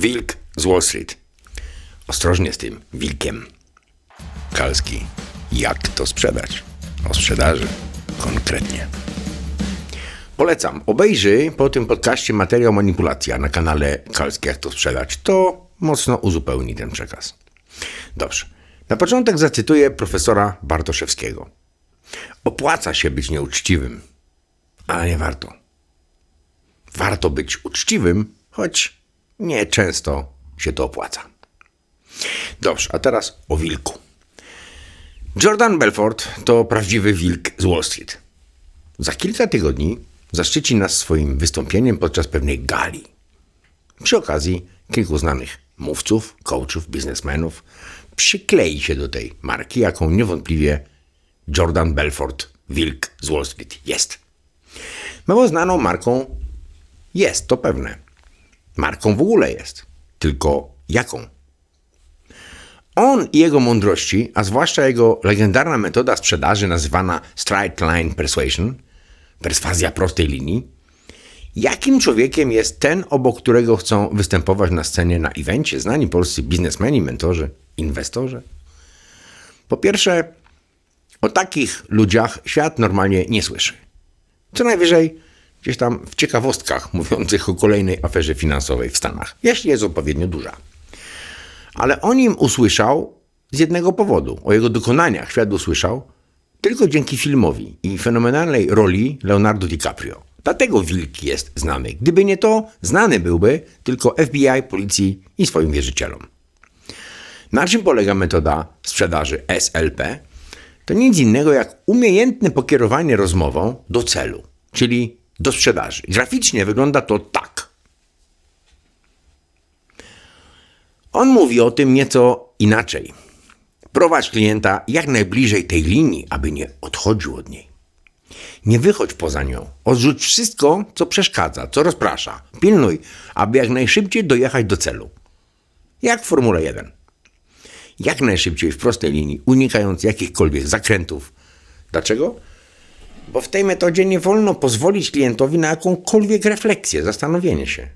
Wilk z Wall Street. Ostrożnie z tym wilkiem. Kalski. Jak to sprzedać? O sprzedaży. Konkretnie. Polecam. Obejrzyj po tym podcaście materiał Manipulacja na kanale Kalski Jak to sprzedać. To mocno uzupełni ten przekaz. Dobrze. Na początek zacytuję profesora Bartoszewskiego. Opłaca się być nieuczciwym, ale nie warto. Warto być uczciwym, choć nie często się to opłaca. Dobrze, a teraz o wilku. Jordan Belfort to prawdziwy wilk z Wall Street. Za kilka tygodni zaszczyci nas swoim wystąpieniem podczas pewnej gali. Przy okazji kilku znanych mówców, coachów, biznesmenów przyklei się do tej marki, jaką niewątpliwie Jordan Belfort, wilk z Wall Street jest. Mało znaną marką jest, to pewne. Marką w ogóle jest. Tylko jaką? On i jego mądrości, a zwłaszcza jego legendarna metoda sprzedaży nazywana Straight Line Persuasion, perswazja prostej linii, jakim człowiekiem jest ten, obok którego chcą występować na scenie na evencie znani polscy biznesmeni, mentorzy, inwestorzy? Po pierwsze, o takich ludziach świat normalnie nie słyszy. Co najwyżej gdzieś tam w ciekawostkach mówiących o kolejnej aferze finansowej w Stanach, jeśli jest odpowiednio duża. Ale o nim usłyszał z jednego powodu. O jego dokonaniach świat usłyszał tylko dzięki filmowi i fenomenalnej roli Leonardo DiCaprio. Dlatego Wilk jest znany. Gdyby nie to, znany byłby tylko FBI, policji i swoim wierzycielom. Na czym polega metoda sprzedaży SLP? To nic innego jak umiejętne pokierowanie rozmową do celu, czyli do sprzedaży. Graficznie wygląda to tak. On mówi o tym nieco inaczej. Prowadź klienta jak najbliżej tej linii, aby nie odchodził od niej. Nie wychodź poza nią. Odrzuć wszystko, co przeszkadza, co rozprasza. Pilnuj, aby jak najszybciej dojechać do celu. Jak w Formule 1. Jak najszybciej w prostej linii, unikając jakichkolwiek zakrętów. Dlaczego? Bo w tej metodzie nie wolno pozwolić klientowi na jakąkolwiek refleksję, zastanowienie się.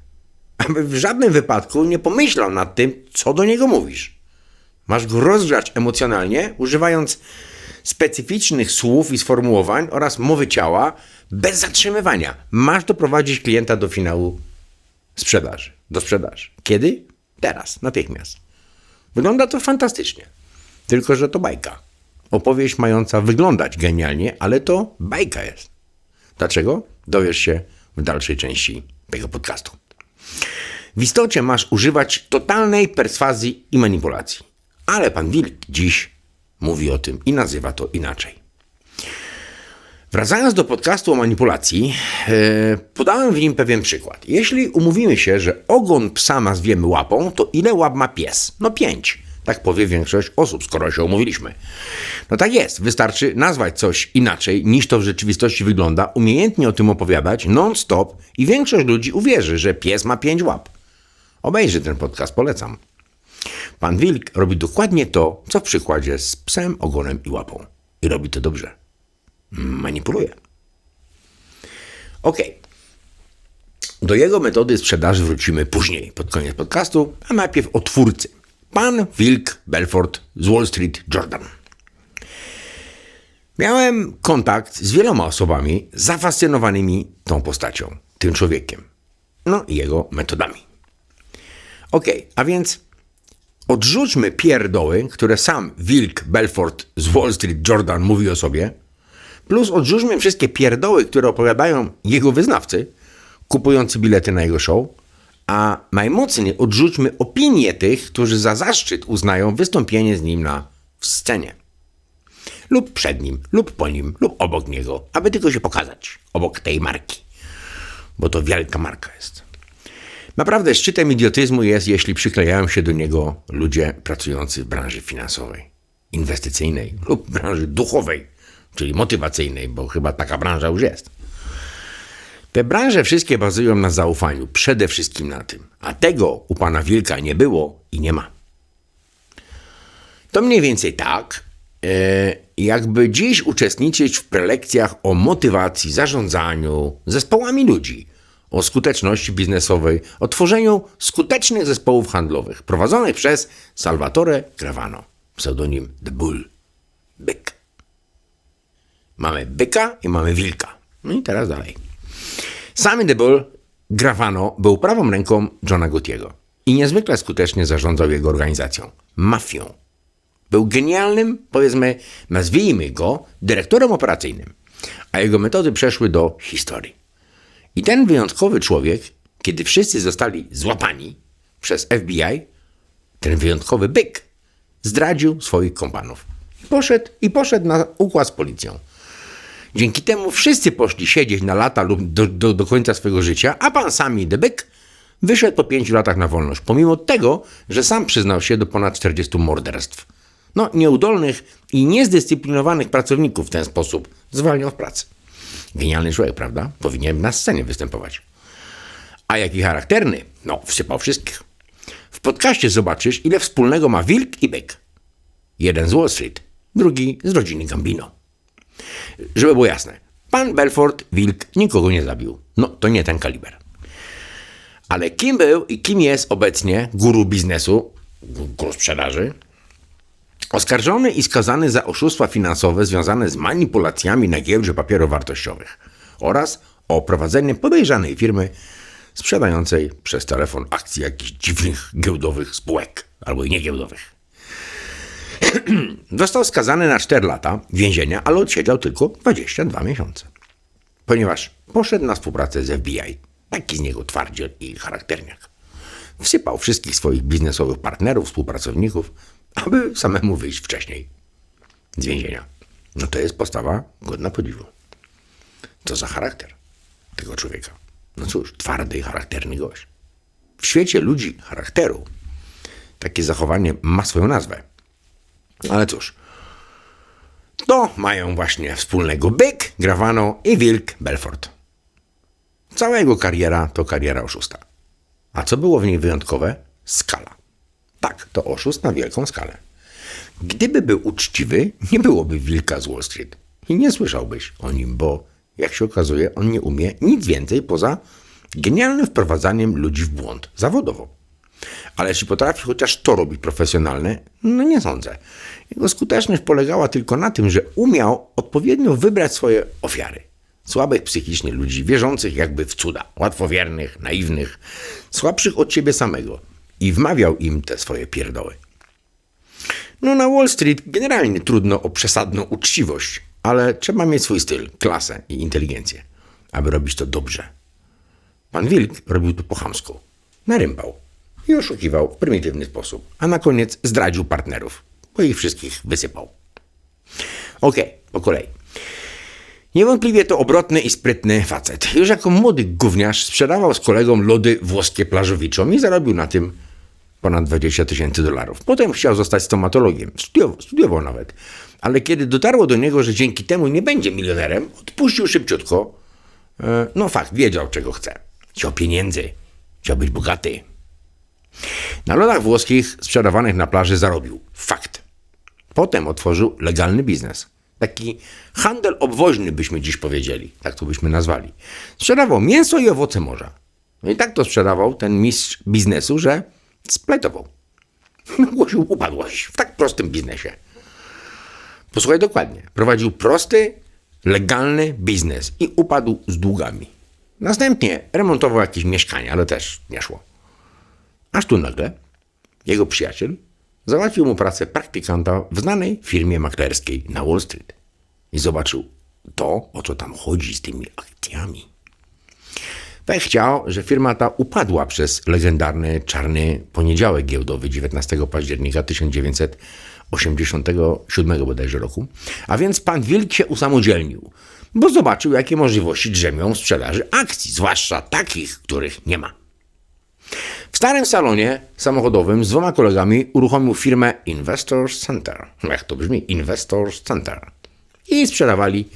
Aby w żadnym wypadku nie pomyślał nad tym, co do niego mówisz. Masz go rozgrzać emocjonalnie, używając specyficznych słów i sformułowań oraz mowy ciała bez zatrzymywania. Masz doprowadzić klienta do finału sprzedaży, do sprzedaży. Kiedy? Teraz, natychmiast. Wygląda to fantastycznie. Tylko, że to bajka. Opowieść mająca wyglądać genialnie, ale to bajka jest. Dlaczego? Dowiesz się w dalszej części tego podcastu. W istocie masz używać totalnej perswazji i manipulacji. Ale pan Wilk dziś mówi o tym i nazywa to inaczej. Wracając do podcastu o manipulacji, yy, podałem w nim pewien przykład. Jeśli umówimy się, że ogon psa nazwiemy łapą, to ile łap ma pies? No pięć. Tak powie większość osób, skoro się umówiliśmy. No tak jest, wystarczy nazwać coś inaczej niż to w rzeczywistości wygląda, umiejętnie o tym opowiadać non-stop i większość ludzi uwierzy, że pies ma pięć łap. Obejrzy ten podcast, polecam. Pan Wilk robi dokładnie to, co w przykładzie z psem, ogonem i łapą. I robi to dobrze. Manipuluje. Ok. Do jego metody sprzedaży wrócimy później, pod koniec podcastu, a najpierw o twórcy. Pan Wilk Belfort z Wall Street Jordan. Miałem kontakt z wieloma osobami zafascynowanymi tą postacią, tym człowiekiem, no i jego metodami. Ok, a więc odrzućmy pierdoły, które sam Wilk Belfort z Wall Street Jordan mówi o sobie, plus odrzućmy wszystkie pierdoły, które opowiadają jego wyznawcy, kupujący bilety na jego show, a najmocniej odrzućmy opinie tych, którzy za zaszczyt uznają wystąpienie z nim na scenie. Lub przed nim, lub po nim, lub obok niego, aby tylko się pokazać, obok tej marki. Bo to wielka marka jest. Naprawdę szczytem idiotyzmu jest, jeśli przyklejają się do niego ludzie pracujący w branży finansowej, inwestycyjnej lub branży duchowej, czyli motywacyjnej, bo chyba taka branża już jest. Te branże wszystkie bazują na zaufaniu, przede wszystkim na tym, a tego u pana Wilka nie było i nie ma. To mniej więcej tak, e, jakby dziś uczestniczyć w prelekcjach o motywacji, zarządzaniu zespołami ludzi, o skuteczności biznesowej, o tworzeniu skutecznych zespołów handlowych prowadzonych przez Salvatore Gravano, pseudonim The Bull, byk. Mamy byka i mamy wilka. No i teraz dalej. Samy The Bull Gravano był prawą ręką Johna Gutiego i niezwykle skutecznie zarządzał jego organizacją, mafią. Był genialnym, powiedzmy, nazwijmy go, dyrektorem operacyjnym, a jego metody przeszły do historii. I ten wyjątkowy człowiek, kiedy wszyscy zostali złapani przez FBI, ten wyjątkowy byk zdradził swoich kompanów. I poszedł, I poszedł na układ z policją. Dzięki temu wszyscy poszli siedzieć na lata lub do, do, do końca swojego życia, a pan sami The Byk wyszedł po pięciu latach na wolność, pomimo tego, że sam przyznał się do ponad 40 morderstw. No, nieudolnych i niezdyscyplinowanych pracowników w ten sposób zwalniał w pracy. Genialny człowiek, prawda? Powinien na scenie występować. A jaki charakterny? No, wsypał wszystkich. W podcaście zobaczysz, ile wspólnego ma wilk i byk. Jeden z Wall Street, drugi z rodziny Gambino. Żeby było jasne, pan Belfort Wilk nikogo nie zabił. No, to nie ten kaliber. Ale kim był i kim jest obecnie guru biznesu, guru sprzedaży? Oskarżony i skazany za oszustwa finansowe związane z manipulacjami na giełdzie papierów wartościowych oraz o prowadzenie podejrzanej firmy sprzedającej przez telefon akcji jakichś dziwnych giełdowych spółek albo niegiełdowych. Został skazany na 4 lata więzienia, ale odsiedział tylko 22 miesiące. Ponieważ poszedł na współpracę z FBI. Taki z niego twardziel i charakterniak. Wsypał wszystkich swoich biznesowych partnerów, współpracowników, aby samemu wyjść wcześniej z więzienia. No to jest postawa godna podziwu. Co za charakter tego człowieka. No cóż, twardy i charakterny gość. W świecie ludzi charakteru takie zachowanie ma swoją nazwę. Ale cóż, to mają właśnie wspólnego byk, Gravano i wilk Belfort. Cała jego kariera to kariera oszusta. A co było w niej wyjątkowe? Skala. Tak, to oszust na wielką skalę. Gdyby był uczciwy, nie byłoby wilka z Wall Street. I nie słyszałbyś o nim, bo jak się okazuje, on nie umie nic więcej poza genialnym wprowadzaniem ludzi w błąd zawodowo. Ale jeśli potrafi chociaż to robić profesjonalne, no nie sądzę. Jego skuteczność polegała tylko na tym, że umiał odpowiednio wybrać swoje ofiary. Słabych psychicznie ludzi, wierzących jakby w cuda, łatwowiernych, naiwnych, słabszych od ciebie samego i wmawiał im te swoje pierdoły. No na Wall Street generalnie trudno o przesadną uczciwość, ale trzeba mieć swój styl, klasę i inteligencję, aby robić to dobrze. Pan Wilk robił to po chamsku. Narymbał i oszukiwał w prymitywny sposób, a na koniec zdradził partnerów, bo ich wszystkich wysypał. Okej, okay, po kolei. Niewątpliwie to obrotny i sprytny facet. Już jako młody gówniarz sprzedawał z kolegą lody włoskie plażowiczom i zarobił na tym ponad 20 tysięcy dolarów. Potem chciał zostać stomatologiem, studiował, studiował nawet. Ale kiedy dotarło do niego, że dzięki temu nie będzie milionerem, odpuścił szybciutko. E, no fakt, wiedział czego chce. Chciał pieniędzy, chciał być bogaty. Na lodach włoskich sprzedawanych na plaży zarobił. Fakt. Potem otworzył legalny biznes. Taki handel obwoźny byśmy dziś powiedzieli, tak to byśmy nazwali. Sprzedawał mięso i owoce morza. No i tak to sprzedawał ten mistrz biznesu, że spletował. Głosił upadłość w tak prostym biznesie. Posłuchaj dokładnie. Prowadził prosty, legalny biznes i upadł z długami. Następnie remontował jakieś mieszkania, ale też nie szło. Aż tu nagle jego przyjaciel załatwił mu pracę praktykanta w znanej firmie maklerskiej na Wall Street i zobaczył to, o co tam chodzi z tymi akcjami. Tak chciał, że firma ta upadła przez legendarny czarny poniedziałek giełdowy 19 października 1987 bodajże roku, a więc pan Wilk się usamodzielnił, bo zobaczył, jakie możliwości drzemią w sprzedaży akcji, zwłaszcza takich, których nie ma. W starym salonie samochodowym z dwoma kolegami uruchomił firmę Investors Center. Jak to brzmi? Investors Center. I sprzedawali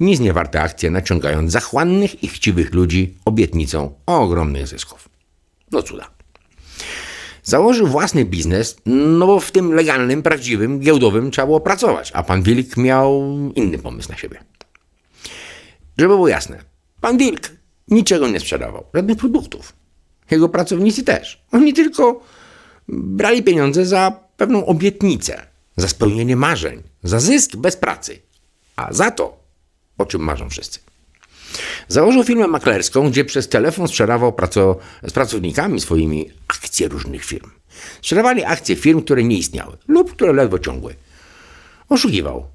nic niewarte akcje, naciągając zachłannych i chciwych ludzi obietnicą ogromnych zysków. No cuda. Założył własny biznes, no bo w tym legalnym, prawdziwym, giełdowym trzeba było pracować, a pan Wilk miał inny pomysł na siebie. Żeby było jasne, pan Wilk niczego nie sprzedawał, żadnych produktów. Jego pracownicy też. Oni tylko brali pieniądze za pewną obietnicę, za spełnienie marzeń, za zysk bez pracy. A za to, o czym marzą wszyscy. Założył firmę maklerską, gdzie przez telefon sprzedawał praco- z pracownikami swoimi akcje różnych firm. Sprzedawali akcje firm, które nie istniały lub które ledwo ciągły. Oszukiwał.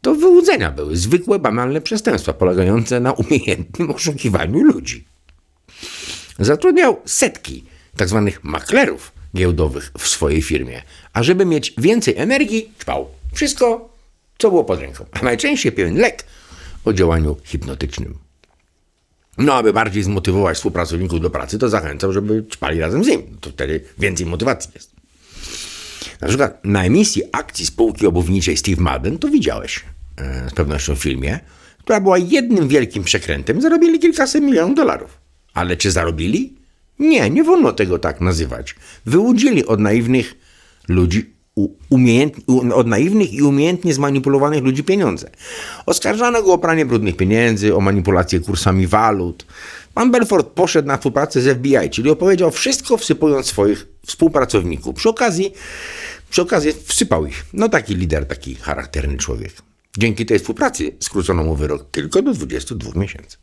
To wyłudzenia były zwykłe, banalne przestępstwa polegające na umiejętnym oszukiwaniu ludzi. Zatrudniał setki tzw. maklerów giełdowych w swojej firmie, a żeby mieć więcej energii, ćpał wszystko, co było pod ręką, a najczęściej pewien lek o działaniu hipnotycznym. No, aby bardziej zmotywować współpracowników do pracy, to zachęcał, żeby ćpali razem z nim. To wtedy więcej motywacji jest. Na przykład na emisji akcji spółki obuwniczej Steve Madden, to widziałeś e, z pewnością w filmie, która była jednym wielkim przekrętem, zarobili kilkaset milionów dolarów. Ale czy zarobili? Nie, nie wolno tego tak nazywać. Wyłudzili od naiwnych ludzi, u- umiejętnie, u- od naiwnych i umiejętnie zmanipulowanych ludzi pieniądze. Oskarżano go o pranie brudnych pieniędzy, o manipulację kursami walut. Pan Belfort poszedł na współpracę z FBI, czyli opowiedział wszystko, wsypując swoich współpracowników. Przy okazji, przy okazji wsypał ich. No taki lider, taki charakterny człowiek. Dzięki tej współpracy skrócono mu wyrok tylko do 22 miesięcy.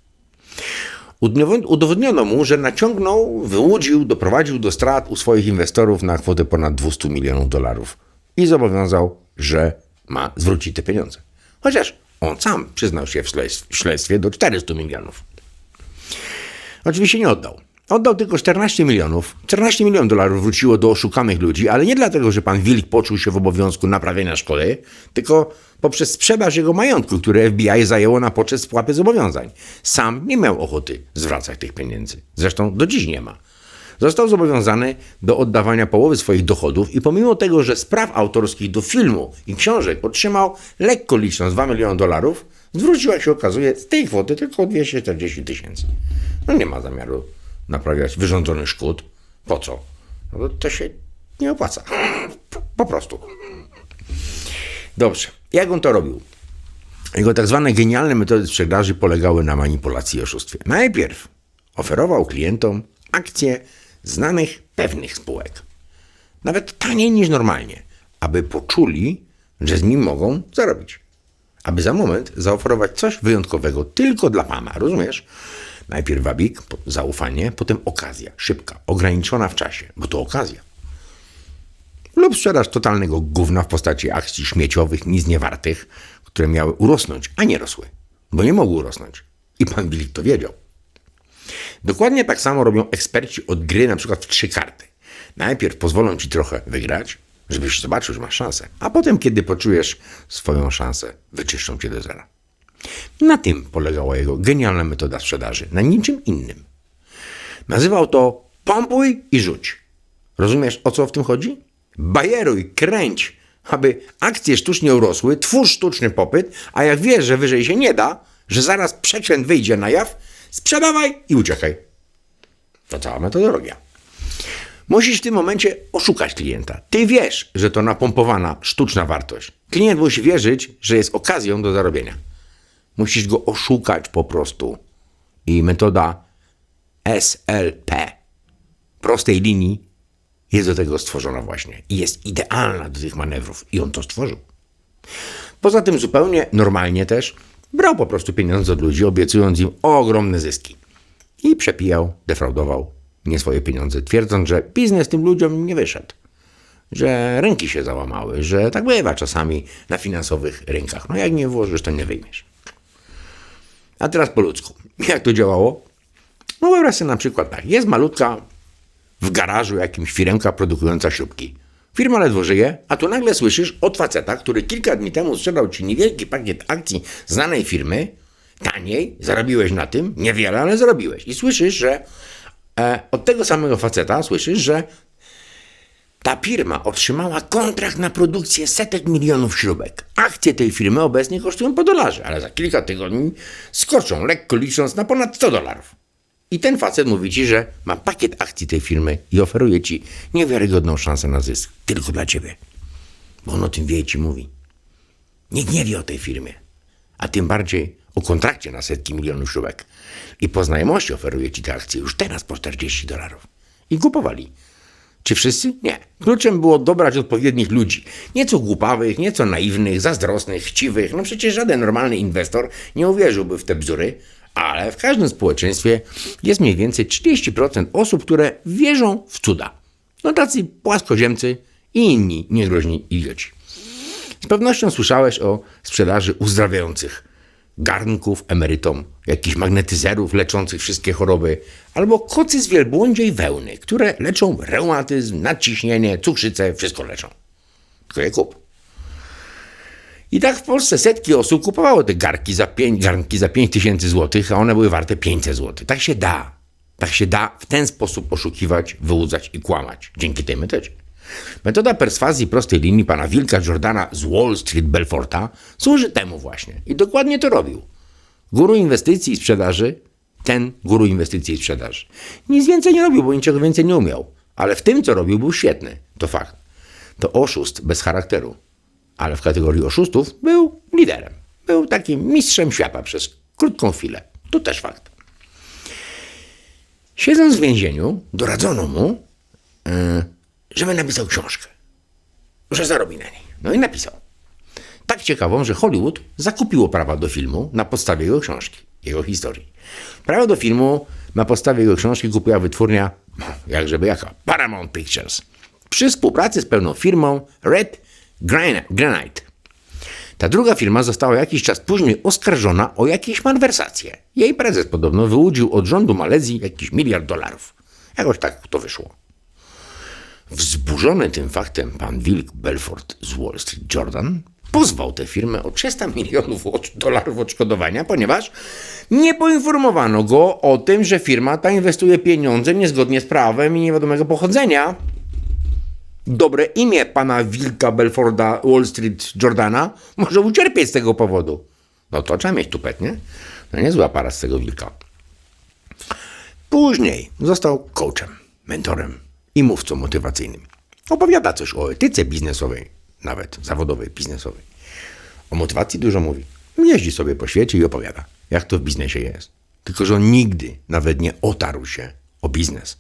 Udowodniono mu, że naciągnął, wyłudził, doprowadził do strat u swoich inwestorów na kwotę ponad 200 milionów dolarów i zobowiązał, że ma zwrócić te pieniądze. Chociaż on sam przyznał się w śledztwie do 400 milionów. Oczywiście nie oddał. Oddał tylko 14 milionów. 14 milionów dolarów wróciło do oszukanych ludzi, ale nie dlatego, że pan Wilk poczuł się w obowiązku naprawienia szkody, tylko poprzez sprzedaż jego majątku, który FBI zajęło na poczet spłaty zobowiązań. Sam nie miał ochoty zwracać tych pieniędzy. Zresztą do dziś nie ma. Został zobowiązany do oddawania połowy swoich dochodów i pomimo tego, że spraw autorskich do filmu i książek otrzymał lekko licząc 2 miliony dolarów, zwrócił, jak się okazuje, z tej kwoty tylko 240 tysięcy. No nie ma zamiaru naprawiać wyrządzonych szkód. Po co? No to się nie opłaca. Po, po prostu. Dobrze. Jak on to robił? Jego tak zwane genialne metody sprzedaży polegały na manipulacji i oszustwie. Najpierw oferował klientom akcje znanych, pewnych spółek. Nawet taniej niż normalnie, aby poczuli, że z nim mogą zarobić. Aby za moment zaoferować coś wyjątkowego tylko dla pana, rozumiesz? Najpierw wabik, zaufanie, potem okazja, szybka, ograniczona w czasie, bo to okazja. Lub sprzedaż totalnego gówna w postaci akcji śmieciowych, nic niewartych, które miały urosnąć, a nie rosły, bo nie mogły urosnąć. I pan Wilk to wiedział. Dokładnie tak samo robią eksperci od gry, na przykład w trzy karty. Najpierw pozwolą ci trochę wygrać, żebyś zobaczył, że masz szansę, a potem, kiedy poczujesz swoją szansę, wyczyszczą cię do zera. Na tym polegała jego genialna metoda sprzedaży, na niczym innym. Nazywał to pompuj i rzuć. Rozumiesz, o co w tym chodzi? Bajeruj, kręć, aby akcje sztucznie urosły, twórz sztuczny popyt, a jak wiesz, że wyżej się nie da, że zaraz przekręt wyjdzie na jaw, sprzedawaj i uciekaj. To cała metodologia. Musisz w tym momencie oszukać klienta. Ty wiesz, że to napompowana, sztuczna wartość. Klient musi wierzyć, że jest okazją do zarobienia. Musisz go oszukać po prostu. I metoda SLP, prostej linii, jest do tego stworzona właśnie. I jest idealna do tych manewrów. I on to stworzył. Poza tym zupełnie normalnie też brał po prostu pieniądze od ludzi, obiecując im ogromne zyski. I przepijał, defraudował nie swoje pieniądze, twierdząc, że biznes tym ludziom nie wyszedł. Że ręki się załamały, że tak bywa czasami na finansowych rynkach. No jak nie włożysz, to nie wyjmiesz. A teraz po ludzku. Jak to działało? No wyobraź sobie na przykład tak. Jest malutka w garażu jakimś firemka produkująca śrubki. Firma ledwo żyje, a tu nagle słyszysz od faceta, który kilka dni temu sprzedał ci niewielki pakiet akcji znanej firmy, taniej, zarobiłeś na tym, niewiele, ale zarobiłeś. I słyszysz, że e, od tego samego faceta słyszysz, że ta firma otrzymała kontrakt na produkcję setek milionów śrubek. Akcje tej firmy obecnie kosztują po dolarze, ale za kilka tygodni skoczą, lekko licząc, na ponad 100 dolarów. I ten facet mówi ci, że ma pakiet akcji tej firmy i oferuje ci niewiarygodną szansę na zysk. Tylko dla ciebie. Bo on o tym wie i ci mówi. Nikt nie wie o tej firmie. A tym bardziej o kontrakcie na setki milionów szubek. I po znajomości oferuje ci te akcje już teraz po 40 dolarów. I kupowali. Czy wszyscy? Nie. Kluczem było dobrać odpowiednich ludzi. Nieco głupawych, nieco naiwnych, zazdrosnych, chciwych. No przecież żaden normalny inwestor nie uwierzyłby w te bzdury, ale w każdym społeczeństwie jest mniej więcej 30% osób, które wierzą w cuda. No tacy płaskoziemcy i inni niegroźni idioci. Z pewnością słyszałeś o sprzedaży uzdrawiających garnków emerytom, jakichś magnetyzerów leczących wszystkie choroby, albo kocy z wielbłądziej wełny, które leczą reumatyzm, nadciśnienie, cukrzycę, wszystko leczą. Tylko je kup. I tak w Polsce setki osób kupowało te garnki za 5, garnki za 5 tysięcy złotych, a one były warte 500 złotych. Tak się da. Tak się da w ten sposób oszukiwać, wyłudzać i kłamać. Dzięki tej metodzie. Metoda perswazji prostej linii pana Wilka Jordana z Wall Street Belforta służy temu właśnie. I dokładnie to robił. Guru inwestycji i sprzedaży, ten guru inwestycji i sprzedaży. Nic więcej nie robił, bo niczego więcej nie umiał. Ale w tym, co robił, był świetny. To fakt. To oszust bez charakteru. Ale w kategorii oszustów był liderem. Był takim mistrzem świata przez krótką chwilę. To też fakt. Siedząc w więzieniu, doradzono mu, yy, żeby napisał książkę, że zarobi na niej. No i napisał. Tak ciekawą, że Hollywood zakupiło prawa do filmu na podstawie jego książki, jego historii. Prawo do filmu na podstawie jego książki kupiła wytwórnia, jakżeby jaka, Paramount Pictures. Przy współpracy z pewną firmą Red Granite. Ta druga firma została jakiś czas później oskarżona o jakieś malwersacje. Jej prezes podobno wyłudził od rządu Malezji jakiś miliard dolarów. Jakoś tak to wyszło. Wzburzony tym faktem pan Wilk Belfort z Wall Street Jordan pozwał tę firmę o 300 milionów dolarów odszkodowania, ponieważ nie poinformowano go o tym, że firma ta inwestuje pieniądze niezgodnie z prawem i niewiadomego pochodzenia. Dobre imię pana Wilka Belforda Wall Street Jordana może ucierpieć z tego powodu. No to trzeba mieć tupet, nie? No niezły aparat z tego wilka. Później został coachem, mentorem i mówcą motywacyjnym. Opowiada coś o etyce biznesowej, nawet zawodowej, biznesowej. O motywacji dużo mówi. Jeździ sobie po świecie i opowiada, jak to w biznesie jest. Tylko, że on nigdy nawet nie otarł się o biznes.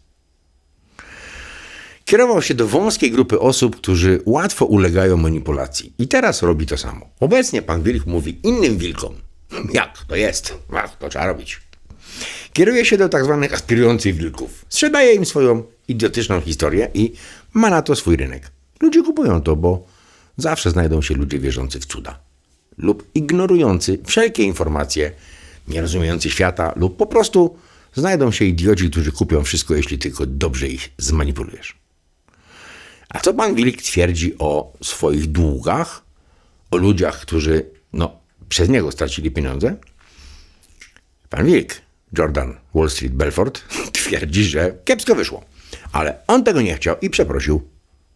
Kierował się do wąskiej grupy osób, którzy łatwo ulegają manipulacji. I teraz robi to samo. Obecnie pan Wilk mówi innym wilkom, jak to jest, to trzeba robić. Kieruje się do tak zwanych aspirujących wilków. Sprzedaje im swoją idiotyczną historię i ma na to swój rynek. Ludzie kupują to, bo zawsze znajdą się ludzie wierzący w cuda lub ignorujący wszelkie informacje, nie rozumiejący świata lub po prostu znajdą się idioci, którzy kupią wszystko, jeśli tylko dobrze ich zmanipulujesz. A co pan Wilk twierdzi o swoich długach, o ludziach, którzy no, przez niego stracili pieniądze? Pan Wilk, Jordan Wall Street Belfort, twierdzi, że kiepsko wyszło. Ale on tego nie chciał i przeprosił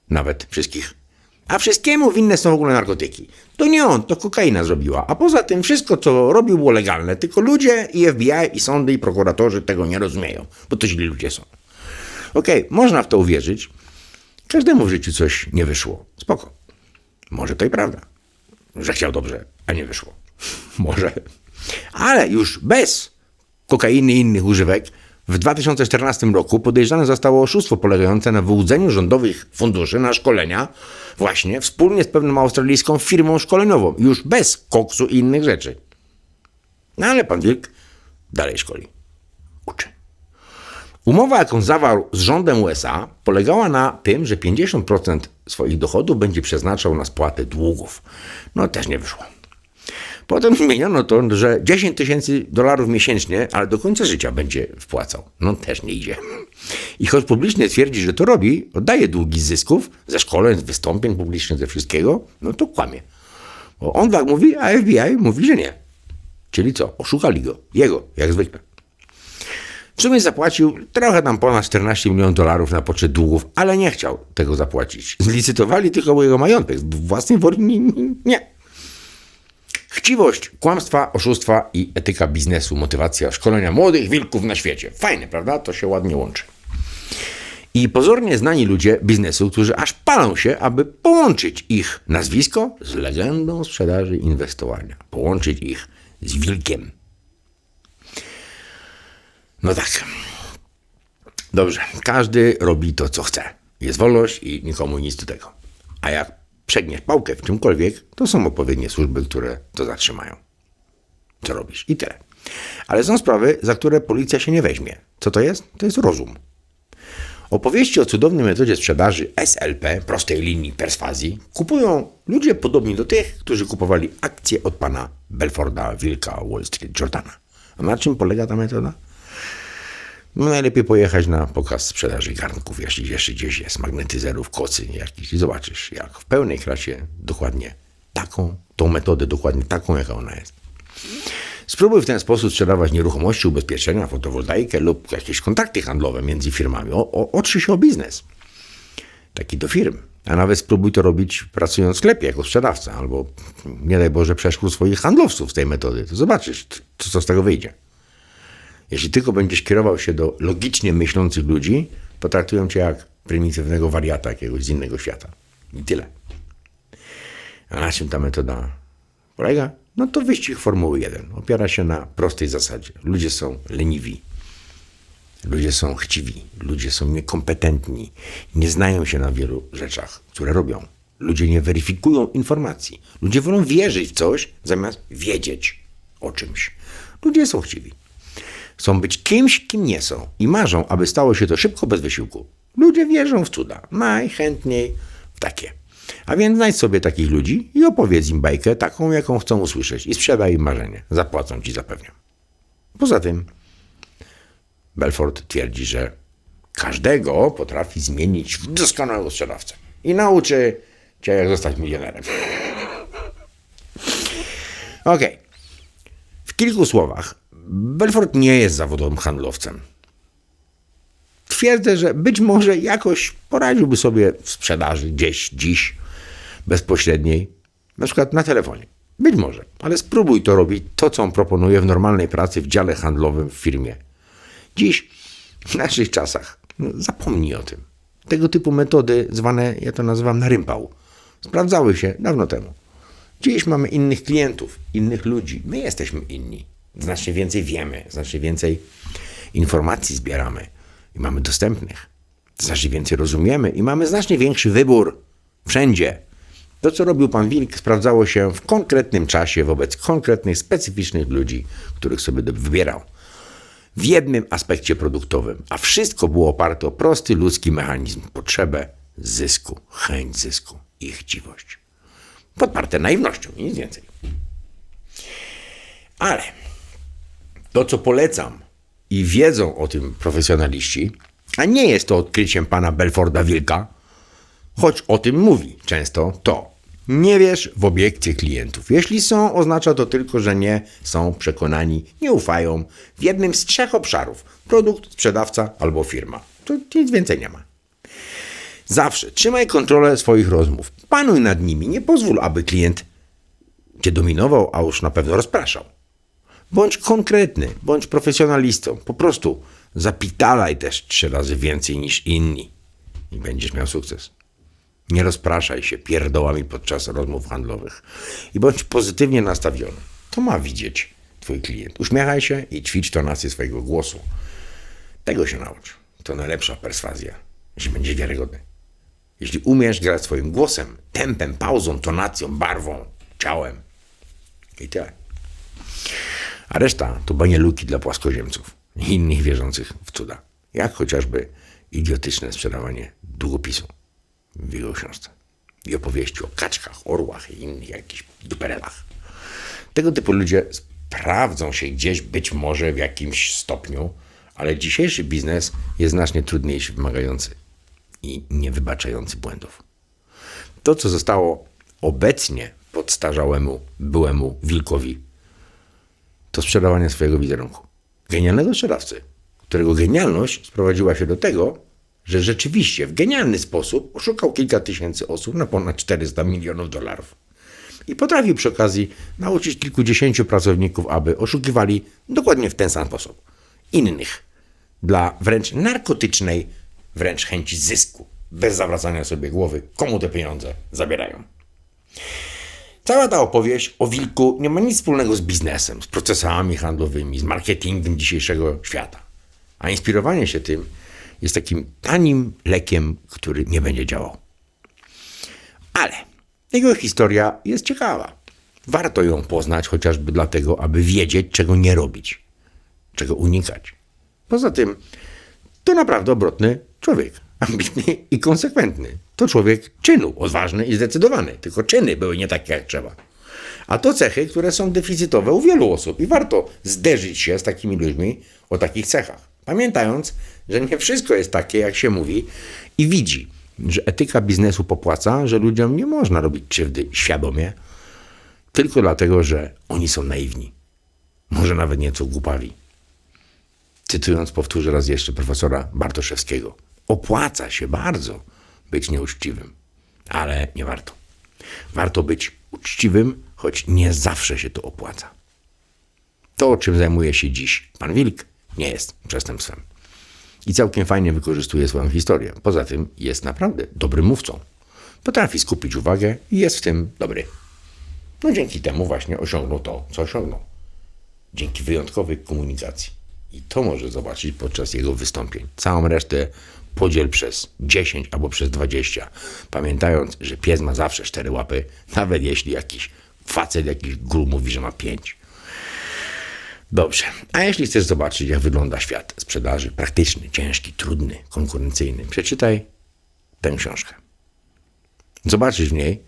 nawet wszystkich. A wszystkiemu winne są w ogóle narkotyki. To nie on, to kokaina zrobiła. A poza tym wszystko, co robił, było legalne. Tylko ludzie i FBI, i sądy, i prokuratorzy tego nie rozumieją, bo to źli ludzie są. Okej, okay, można w to uwierzyć. Każdemu w życiu coś nie wyszło. Spoko. Może to i prawda, że chciał dobrze, a nie wyszło. Może. Ale już bez kokainy i innych używek w 2014 roku podejrzane zostało oszustwo polegające na wyłudzeniu rządowych funduszy na szkolenia właśnie wspólnie z pewną australijską firmą szkoleniową, już bez koksu i innych rzeczy. No ale pan Wilk dalej szkoli. Uczy. Umowa, jaką zawarł z rządem USA, polegała na tym, że 50% swoich dochodów będzie przeznaczał na spłatę długów. No też nie wyszło. Potem zmieniono to, że 10 tysięcy dolarów miesięcznie, ale do końca życia będzie wpłacał. No też nie idzie. I choć publicznie twierdzi, że to robi, oddaje długi zysków, ze szkoleń, z wystąpień publicznych, ze wszystkiego, no to kłamie. Bo on tak mówi, a FBI mówi, że nie. Czyli co? Oszukali go. Jego, jak zwykle. W sumie zapłacił trochę tam ponad 14 milionów dolarów na poczet długów, ale nie chciał tego zapłacić. Zlicytowali tylko jego majątek. Własnej woli nie. Chciwość, kłamstwa, oszustwa i etyka biznesu, motywacja szkolenia młodych wilków na świecie. Fajne, prawda? To się ładnie łączy. I pozornie znani ludzie biznesu, którzy aż palą się, aby połączyć ich nazwisko z legendą sprzedaży inwestowania. Połączyć ich z wilkiem. No tak. Dobrze, każdy robi to, co chce. Jest wolność i nikomu nic do tego. A jak przegniesz pałkę w czymkolwiek, to są odpowiednie służby, które to zatrzymają. Co robisz? I tyle. Ale są sprawy, za które policja się nie weźmie. Co to jest? To jest rozum. Opowieści o cudownej metodzie sprzedaży SLP, prostej linii perswazji, kupują ludzie podobni do tych, którzy kupowali akcje od pana Belforda, Wilka, Wall Street, Jordana. A na czym polega ta metoda? No najlepiej pojechać na pokaz sprzedaży garnków, jeśli jeszcze gdzieś jest, magnetyzerów, kocy jakichś i zobaczysz, jak w pełnej krasie dokładnie taką, tą metodę, dokładnie taką, jaka ona jest. Spróbuj w ten sposób sprzedawać nieruchomości, ubezpieczenia, fotowoltaikę lub jakieś kontakty handlowe między firmami. O, o, otrzyj się o biznes. Taki do firm. A nawet spróbuj to robić pracując w sklepie jako sprzedawca, albo nie daj Boże przeszkód swoich handlowców z tej metody. To zobaczysz, co, co z tego wyjdzie. Jeśli tylko będziesz kierował się do logicznie myślących ludzi, potraktują cię jak prymitywnego wariata jakiegoś z innego świata. I tyle. A na czym ta metoda polega? No to wyścig Formuły 1. Opiera się na prostej zasadzie. Ludzie są leniwi. Ludzie są chciwi. Ludzie są niekompetentni. Nie znają się na wielu rzeczach, które robią. Ludzie nie weryfikują informacji. Ludzie wolą wierzyć w coś, zamiast wiedzieć o czymś. Ludzie są chciwi. Chcą być kimś, kim nie są i marzą, aby stało się to szybko, bez wysiłku. Ludzie wierzą w cuda. Najchętniej w takie. A więc znajdź sobie takich ludzi i opowiedz im bajkę taką, jaką chcą usłyszeć i sprzedaj im marzenie. Zapłacą ci, zapewniam. Poza tym Belfort twierdzi, że każdego potrafi zmienić w doskonałego sprzedawcę i nauczy cię, jak zostać milionerem. Okej. W kilku słowach, Belfort nie jest zawodowym handlowcem. Twierdzę, że być może jakoś poradziłby sobie w sprzedaży gdzieś, dziś, bezpośredniej, na przykład na telefonie. Być może, ale spróbuj to robić, to co on proponuje w normalnej pracy w dziale handlowym w firmie. Dziś, w naszych czasach, no, zapomnij o tym. Tego typu metody, zwane, ja to nazywam na rympał, sprawdzały się dawno temu. Dziś mamy innych klientów, innych ludzi. My jesteśmy inni. Znacznie więcej wiemy, znacznie więcej informacji zbieramy i mamy dostępnych. Znacznie więcej rozumiemy i mamy znacznie większy wybór wszędzie. To, co robił pan Wilk, sprawdzało się w konkretnym czasie wobec konkretnych, specyficznych ludzi, których sobie wybierał. W jednym aspekcie produktowym, a wszystko było oparte o prosty ludzki mechanizm potrzebę zysku, chęć zysku i chciwość. Podparte naiwnością, nic więcej. Ale to, co polecam i wiedzą o tym profesjonaliści, a nie jest to odkryciem pana Belforda Wilka, choć o tym mówi często, to nie wiesz w obiekcie klientów. Jeśli są, oznacza to tylko, że nie są przekonani, nie ufają w jednym z trzech obszarów: produkt, sprzedawca albo firma. To nic więcej nie ma. Zawsze trzymaj kontrolę swoich rozmów. Panuj nad nimi. Nie pozwól, aby klient cię dominował, a już na pewno rozpraszał. Bądź konkretny, bądź profesjonalistą. Po prostu zapitalaj też trzy razy więcej niż inni i będziesz miał sukces. Nie rozpraszaj się pierdołami podczas rozmów handlowych i bądź pozytywnie nastawiony. To ma widzieć twój klient. Uśmiechaj się i ćwicz tonację swojego głosu. Tego się naucz. To najlepsza perswazja, jeśli będziesz wiarygodny. Jeśli umiesz grać swoim głosem, tempem, pauzą, tonacją, barwą, ciałem i tyle. A reszta to banieluki dla płaskoziemców i innych wierzących w cuda. Jak chociażby idiotyczne sprzedawanie długopisu w jego książce. I opowieści o kaczkach, orłach i innych jakichś duperelach. Tego typu ludzie sprawdzą się gdzieś, być może w jakimś stopniu, ale dzisiejszy biznes jest znacznie trudniejszy, wymagający i niewybaczający błędów. To, co zostało obecnie podstarzałemu, byłemu wilkowi, to sprzedawanie swojego wizerunku. Genialnego sprzedawcy, którego genialność sprowadziła się do tego, że rzeczywiście w genialny sposób oszukał kilka tysięcy osób na ponad 400 milionów dolarów. I potrafił przy okazji nauczyć kilkudziesięciu pracowników, aby oszukiwali dokładnie w ten sam sposób. Innych. Dla wręcz narkotycznej, wręcz chęci zysku. Bez zawracania sobie głowy, komu te pieniądze zabierają. Cała ta opowieść o wilku nie ma nic wspólnego z biznesem, z procesami handlowymi, z marketingiem dzisiejszego świata. A inspirowanie się tym jest takim tanim lekiem, który nie będzie działał. Ale jego historia jest ciekawa. Warto ją poznać chociażby dlatego, aby wiedzieć, czego nie robić, czego unikać. Poza tym, to naprawdę obrotny człowiek, ambitny i konsekwentny. To człowiek czynu, odważny i zdecydowany, tylko czyny były nie takie jak trzeba. A to cechy, które są deficytowe u wielu osób i warto zderzyć się z takimi ludźmi o takich cechach. Pamiętając, że nie wszystko jest takie, jak się mówi i widzi, że etyka biznesu popłaca, że ludziom nie można robić krzywdy świadomie, tylko dlatego, że oni są naiwni. Może nawet nieco głupawi. Cytując, powtórzę raz jeszcze profesora Bartoszewskiego. Opłaca się bardzo być nieuczciwym, ale nie warto. Warto być uczciwym, choć nie zawsze się to opłaca. To, czym zajmuje się dziś pan Wilk, nie jest przestępstwem. I całkiem fajnie wykorzystuje swoją historię. Poza tym jest naprawdę dobrym mówcą. Potrafi skupić uwagę i jest w tym dobry. No dzięki temu właśnie osiągnął to, co osiągnął. Dzięki wyjątkowej komunikacji. I to może zobaczyć podczas jego wystąpień. Całą resztę podziel przez 10 albo przez 20. Pamiętając, że pies ma zawsze cztery łapy, nawet jeśli jakiś facet, jakiś gru mówi, że ma pięć. Dobrze. A jeśli chcesz zobaczyć, jak wygląda świat sprzedaży, praktyczny, ciężki, trudny, konkurencyjny, przeczytaj tę książkę. Zobaczysz w niej,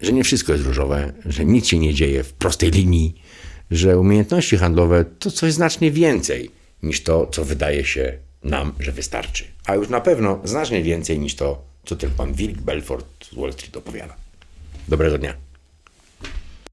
że nie wszystko jest różowe, że nic się nie dzieje w prostej linii, że umiejętności handlowe to coś znacznie więcej niż to, co wydaje się nam, że wystarczy. A już na pewno znacznie więcej niż to, co ten pan Wilk Belfort z Wall Street opowiada. Dobrego dnia.